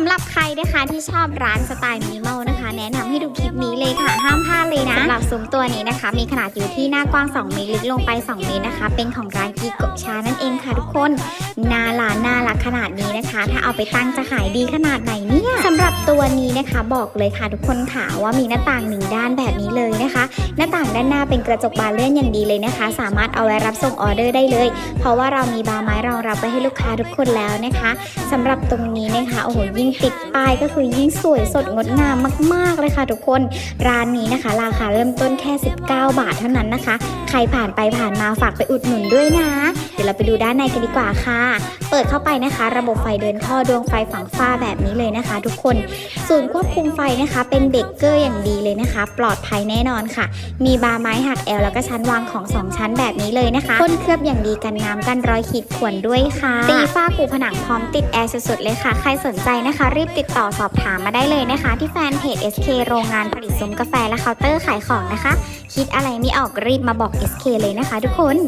ำหรับใครนะคะที่ชอบร้านสไตล์มินิมอลนะคะ แนะนำให้ดูคลิปนี้เลยค่ะห้ามพลาดเลยนะสำหรับซุ้มตัวนี้นะคะ มีขนาดอยู่ที่หน้ากว้าง 2 เมตรลึกลงไป 2 เมตรนะคะ เป็นของร้านกีโกบชานั่นเองค่ะทุกคนหนาร้านน่ารักขนาดนี้นะคะ ถ้าเอาไปตั้งจะขายดีขนาดไหน ตัวนี้นะคะบอกเลยค่ะทุกคนค่ะว่ามีหน้าต่างหนึ่งด้านแบบนี้เลยนะคะ หน้าต่างด้านหน้าเป็นกระจกบานเลื่อนอย่างดีเลยนะคะ สามารถเอาไว้รับส่งออเดอร์ได้เลย เพราะว่าเรามีบาร์ไม้รองรับไว้ให้ลูกค้าทุกคนแล้วนะคะสำหรับตรงนี้นะคะโอ้โหยิ่งติดป้ายก็คือยิ่งสวยสดงดงามมาก ๆเลยค่ะทุกคนร้านนี้นะคะ ราคาเริ่มต้นแค่ 19 บาทเท่านั้นนะคะ ใครผ่านไปผ่านมาฝากไปอุดหนุนด้วยนะ เดี๋ยวเราไปดูด้านในกันดีกว่าค่ะ เปิดเข้าไปนะคะ ระบบไฟเดินท่อดวงไฟฝังฝ้าแบบนี้เลยนะคะ ทุกคนศูนย์ควบคุมไฟนะคะ เป็นเบรกเกอร์อย่างดีเลยนะคะ ปลอดภัยแน่นอนค่ะ มีบาร์ไม้หักแอลแล้วก็ชั้นวางของ 2 ชั้นแบบนี้เลยนะคะพ่นเคลือบอย่างดีกันน้ำกันรอยขีดข่วนด้วยค่ะ ตีฝ้าปูผนังพร้อมติดแอร์สุดๆเลยค่ะ ใครสนใจนะคะ รีบติดต่อสอบถามมาได้เลยนะคะ ที่แฟนเพจ SK โรงงานผลิตซุ้มกาแฟและเคาน์เตอร์ขายของนะคะ คิดอะไรไม่ออกรีบมาบอก SK เลยนะคะ ทุกคน